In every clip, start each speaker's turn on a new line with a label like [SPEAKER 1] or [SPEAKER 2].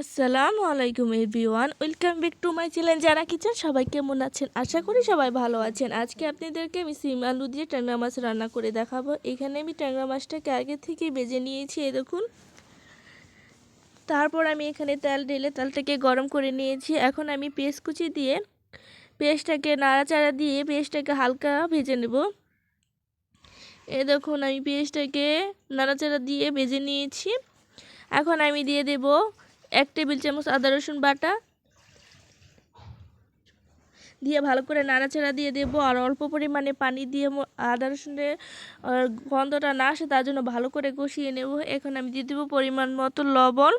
[SPEAKER 1] আসসালামু আলাইকুম everyone, welcome back to my channel যারা কিচেন সবাই কেমন আছেন? আশা করি সবাই ভালো আছেন। আজকে আপনাদেরকে আমি সিম আলু দিয়ে ট্যাংরা মাছ রান্না করে দেখাবো। এখানে আমি ট্যাংরা মাছটাকে আগে থেকে বেজে নিয়েছি, এই দেখুন। তারপর আমি এখানে তেল ঢেলে তেলটাকে গরম করে নিয়েছি। এখন আমি পেস্ট কুচি দিয়ে পেস্টটাকে নাড়াচাড়া দিয়ে পেস্টটাকে হালকা ভেজে নেব। এ দেখুন, আমি পেস্টটাকে নাড়াচাড়া দিয়ে ভেজে নিয়েছি। এখন আমি দিয়ে দেব এক টেবিল চামচ আদা রসুন বাটা। দিয়ে ভালো করে নাড়াচাড়া দিয়ে দেব আর অল্প পরিমাণে পানি দিয়ে আদা রসুনের গন্ধটা না আসে তার জন্য ভালো করে কষিয়ে নেব। এখন আমি দিয়ে দেবো পরিমাণ মতো লবণ।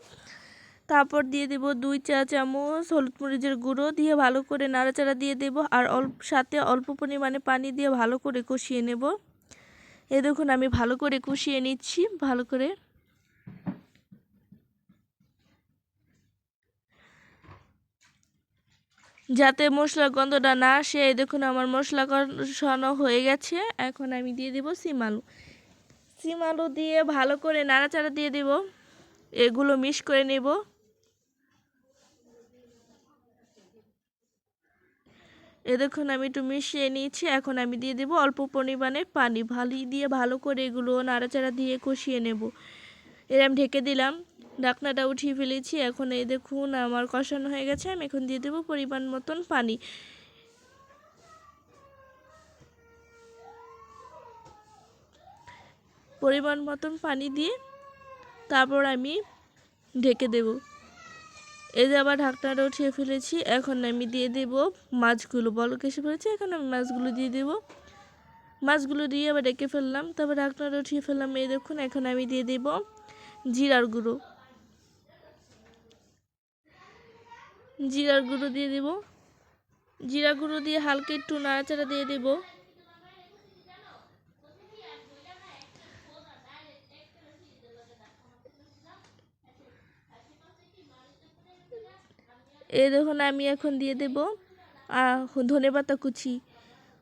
[SPEAKER 1] তারপর দিয়ে দেব দুই চা চামচ হলুদ মরিচের গুঁড়ো দিয়ে ভালো করে নাড়াচাড়া দিয়ে দেব আর অল্প সাথে অল্প পরিমাণে পানি দিয়ে ভালো করে কষিয়ে নেব। এ দেখুন আমি ভালো করে কষিয়ে নিচ্ছি, ভালো করে। যাতে মশলার গন্ধটা না আসে। দেখুন আমার মশলা কষানো হয়ে গেছে। এখন আমি দিয়ে দেব সিম আলু। সিম আলু দিয়ে ভালো করে নাড়াচাড়া দিয়ে দেব। এগুলো মিশ করে নেব। এ দেখুন আমি একটু মিশিয়ে নিয়েছি। এখন আমি দিয়ে দেব অল্প পরিমাণে পানি। ভালি দিয়ে ভালো করে এগুলো নাড়াচাড়া দিয়ে কষিয়ে নেব। এরম ঢেকে দিলাম। ঢাকনাটা উঠিয়ে ফেলেছি। এখন এই দেখুন, আমার কষানো হয়ে গেছে, আমি এখন দিয়ে দেবো পরিমাণ মতন পানি। পরিমাণ মতন পানি দিয়ে তারপর আমি ঢেকে দেব। এই যে আবার ঢাকনাটা উঠিয়ে ফেলেছি, এখন আমি দিয়ে দেব মাছগুলো। বল কেসে ফেলেছি? এখন আমি মাছগুলো দিয়ে দেব। মাছগুলো দিয়ে আবার ডেকে ফেললাম, তারপর ঢাকনাটা উঠিয়ে ফেললাম, এই দেখুন, এখন আমি দিয়ে দেব জিরার গুঁড়ো। জিরার গুঁড়ো দিয়ে দেব। জিরা গুঁড়ো দিয়ে হালকা একটু নাড়াচাড়া দিয়ে দেব। এই দেখুন, আমি এখন দিয়ে দেব ধনে পাতা কুচি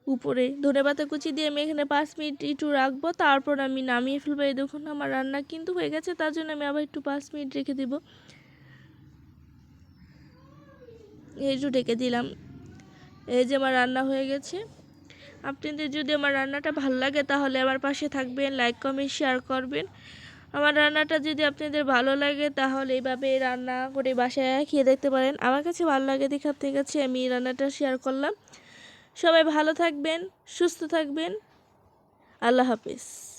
[SPEAKER 1] উপরে। ধনে পাতা কুচি দিয়ে আমি এখানে পাঁচ মিনিট একটু রাখব, তারপর আমি নামিয়ে ফেলব। এই দেখুন, আমার রান্না কিন্তু হয়ে গেছে, তার জন্য আমি আবার একটু পাঁচ মিনিট রেখে দেবো। একটু ঢেকে দিলাম। এই যে আমার রান্না হয়ে গেছে। আপনাদের যদি আমার রান্নাটা ভালো লাগে তাহলে আমার পাশে থাকবেন লাইক কমেন্ট শেয়ার করবেন। আমার রান্নাটা যদি আপনাদের ভালো লাগে তাহলে এইভাবে রান্না করে বাসায় খেয়ে দেখতে পারেন। আমার কাছে ভালো লাগে দেখে আপনার কাছে আমি রান্নাটা শেয়ার করলাম। সবাই ভালো থাকবেন, সুস্থ থাকবেন। আল্লাহ হাফিজ।